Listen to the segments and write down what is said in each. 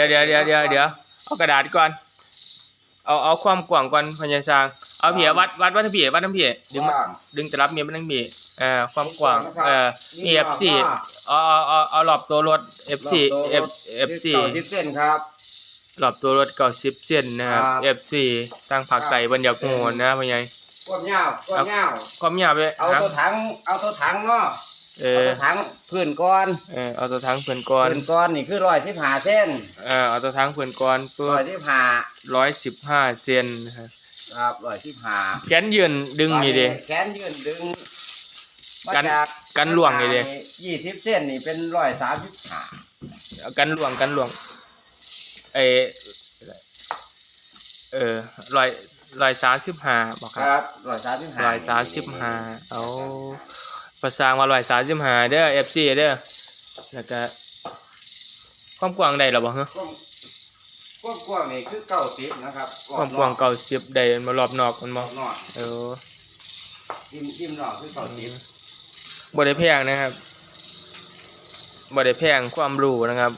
ดี๋ยวเดี๋ยวเดี๋ยวเดี๋ยวเดี๋ยวเอากระดาษก่อน เอาเอาความกว้างก่อนพญาสร้างเอาเพียวัดวัดวัดทั้งเพียวัดทั้งเพียดึงมาว่างดึงตลับเมียมันทั้งเพียเอ่อความกว้างนะครับเอ่อนี่ F4 เอาเอาเอาเอารอบตัวรถ F4 F F4 เก้าสิบเส้นครับรอบตัวรถ90เส้นนะครับครับ F4 ทางภาคใต้บรรยากโหนนะพญาก้นยาวก้นยาวความยาวไปเอาครับตัวถังเอาตัวถังเนาะ เอเอาอตัวถังพื้นก้อนเออเอาตัวทั้งเพื่อนก่อนพื้นก้อนนี่คือร้อยสิบห้าเส้นเออเอาตัวทั้งเพื่อนก่อนเพื่อร้อยสิบห้าร้อยสิบห้าเซนนะครับครับร้อยสิบห้าแขนยืนดึงนี่เดิแขนยืนดึงมากันจากกันหลวงนี่ดิยี่สิบเส้นนี่เป็นร้อยสามสิบห้าเอากันหลวงกันหลวงเออเออร้อยร้อยสามสิบห้าบอกคครับรับร้อยสามสิบห้าร้อยสามสิบห้าเอา ภาษาว่าร้อยสามสิบห้าเด้อเอฟซีเด้อแล้วก็ความกว้างได้หรอบ่ฮะกว้างกว้างๆนี่คือเก้าสิบนะครับความกว้างเก้าสิบได้มารอบนอกมันรบ่อบนอกเอออิ่มอิ่มนอกคือเก้าสิบบ่ได้แพงนะครับบ่ได้แพงความรู้นะครับ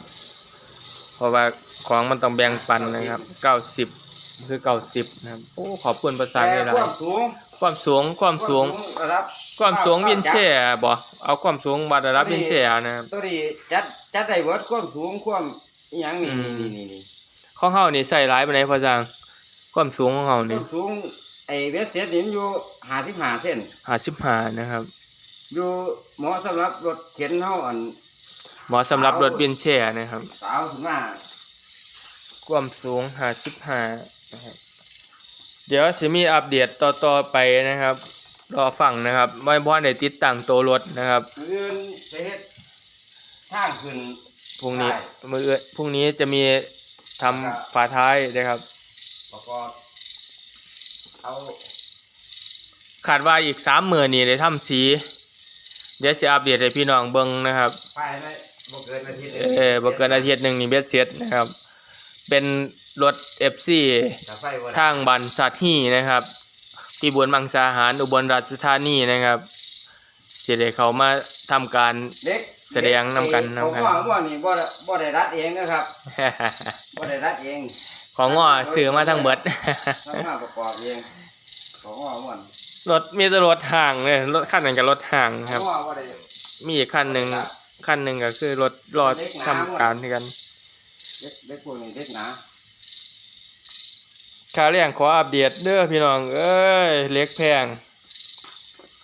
เพราะว่าของมันต้องแบ่งปันนะครับเก้าสิบ คือเก้าสิบนะครับ โอ้ขอบคุณภาษาแต่เลยล่ะความสูงความสูงความสูงระดับความสูงวินแชร์บ่เอาความสูงวัดระดับวินแชร์นะครับตัวนี้จัดจัดได้เบิดความสูงความอีหยังนี่อืมนี่นี่นี่ของเฮานี่ใส่หลายปานใดพอจังความสูงของเฮาคนี่วามสูงไอ้เวสเซตนี่มันอยู่ห้าสิบห้าเส้น55นะครับ อยู่เหมาะสำหรับรถเข็นเฮาอันเหมาะสำหรับรถวินแชร์นะครับสาวถึงมาความสูง55 นะครับ เดี๋ยวสิมีอัปเดตต่อๆไปนะครับ รอฟังนะครับไม่บ่ได้ติดตั้งตัวรถนะครับมื้ออื่นจะเฮ็ดทางขึ้น พรุ่งนี้ใช่มื้ออื่นพรุ่งนี้จะมีทำฝาท้ายนะครับ ประกอบเอาคาดว่าอีก3มื้อนี้ได้ทำสี เดี๋ยวสิอัปเดตให้พี่น้องเบิ่งนะครับไปไหมบ่เกินอาทิตย์เออบ่เกินอาทิตย์หนึงนี่เบ็ดเสร็จนะครับ เป็น รถ FC ถ้าไฟบ่ได้ทางบันสัตหีนะครับพี่บุญมังสาหารอุบลราชธานีนะครับสิได้เขามาทำการเด็กแสดงนำกันผมนำกันว่าว่านี่บ่ได้บ่ได้รัดเองนะครับบ่ได้รัดเอง ของง้อซื้อมาทั้งเบิดทำมาประกอบเองของว่าม่วนรถมีแต่รถห่างเลยรถคันนั้นก็รถห่างครับของว่าบ่ได้มีอีกคันหนึ่งคันหนึ่งก็คือรถรอทำการที่กันเด็กเด็กพวกนี้เด็กหนา ค่าแรงขออัปเดตเด้อพี่น้อง เอ้ยเล็กแพง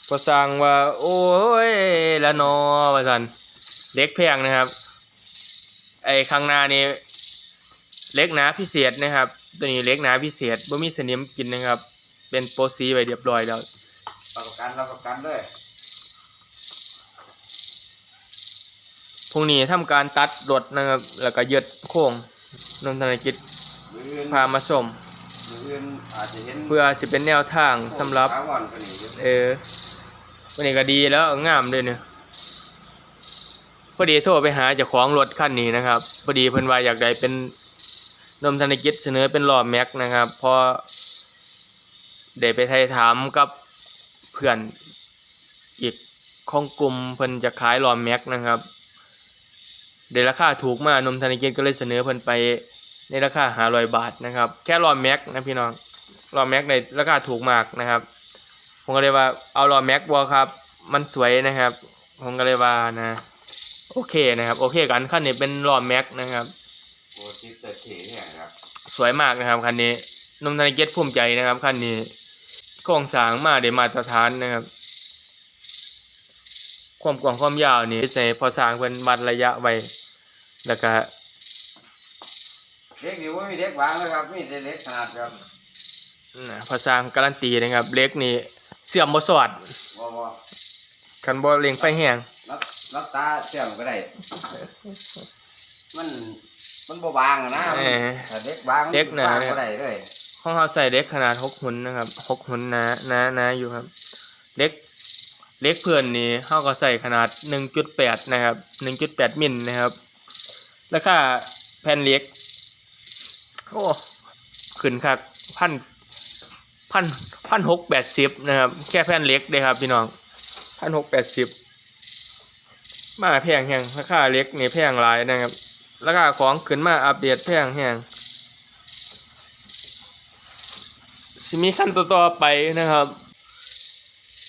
พอสั่งว่า โอ้ยละนอว่าซั่นเล็กแพงนะครับ ไอ้ข้างหน้านี่เล็กหนาพิเศษนะครับ ตัวนี้เล็กหนาพิเศษบ่มีสนิมกินนะครับ เป็นโปรซีไว้เรียบร้อยแล้วประกันรับประกันเลยพรุ่งนี้ทำการตัดรถนะครับ แล้วก็ยึดโค้งนนทนกิจมืออื่นพามาส่ง มืออื่นอาจจะเห็นเพื่อสิเป็นแนวทางสำหรับถาวรกว่านี้อยู่เออวันนี้ก็ดีแล้วงามด้วยเนี่ยพอดีโทรไปหาเจ้าของรถคันนี้นะครับ พอดีเพิ่นว่าอยากได้เป็นนมธนกิจเสนอเป็นล้อแม็กนะครับพอได้ไปไทยถามกับเพื่อนอีกของกลุ่มเพิ่นจะขายล้อแม็กนะครับได้ราคาถูกมากนมธนกิจก็เลยเสนอเพิ่นไป ในราคา500บาทนะครับ แค่ล้อแม็กนะพี่น้องล้อแม็กในราคาถูกมากนะครับ ผมก็เลยว่าเอาล้อแม็กบอครับ มันสวยนะครับ ผมก็เลยว่านะโอเคนะครับ โอเคกันคันนี้เป็นล้อแม็กนะครับโอ้ทิศเตอร์เท่แท้ครับสวยมากนะครับคันนี้นมธนเกตภูมิใจนะครับคันนี้โครงสร้างมาได้มาตรฐานนะครับ ความกว้างความยาวนี่ใส่พอสร้างเพิ่นวัดระยะไว้แล้วก็เด็กนี่ว่า มีเด็กวางนะครับ มีแต่เล็กขนาดครับนะพอสร้างการันตีนะครับเล็กนี่เสื่อมบ่สอดบ่บ่คันบ่เล็งไฟแห้งรับรับตาเชื่อมก็ได้ มันมันบ่บางอะนะเออ ถ้าเด็กบางเด็กหนา บางเนี่ยก็ได้เลยของเราใส่เล็กขนาดหกหุ่นนะครับหกหุ่นหนาหนาหนาอยู่ครับ เล็กเล็กเพื่อนนี่เขาก็ใส่ขนาดหนึ่งจุดแปดนะครับหนึ่งจุดแปดมิลนะครับราคาแผ่นเล็ก โอ้ขึ้นครับพันพันพันหกแปดสิบนะครับ แค่แผ่นเล็กเลยครับพี่น้องพันหกแปดสิบมาแพงแหงราคาเล็กนี่แพงหลายนะครับ ราคาของขึ้นมาอัปเดตแพงแฮงสิมีขั้นต่อไปนะครับ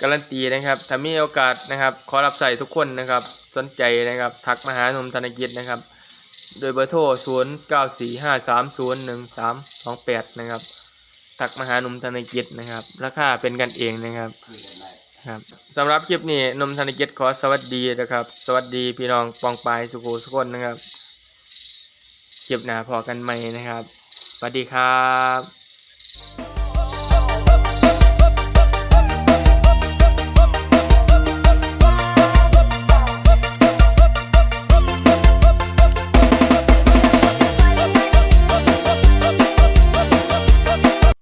การันตีนะครับ ถ้ามีโอกาสนะครับ ขอรับใส่ทุกคนนะครับ สนใจนะครับ ทักมาหาหนุ่มธนกิจนะครับ โดยเบอร์โทร 0 9 4 5 3 0 1 3 2 8 นะครับ ทักมาหาหนุ่มธนกิจนะครับ ราคาเป็นกันเองนะครับครับสำหรับคลิปนี้นมธนกิจขอสวัสดีนะครับ สวัสดีพี่น้องปองปายสุโขสุคนนะครับ คลิปหน้าพอกันใหม่นะครับสวัสดีครับ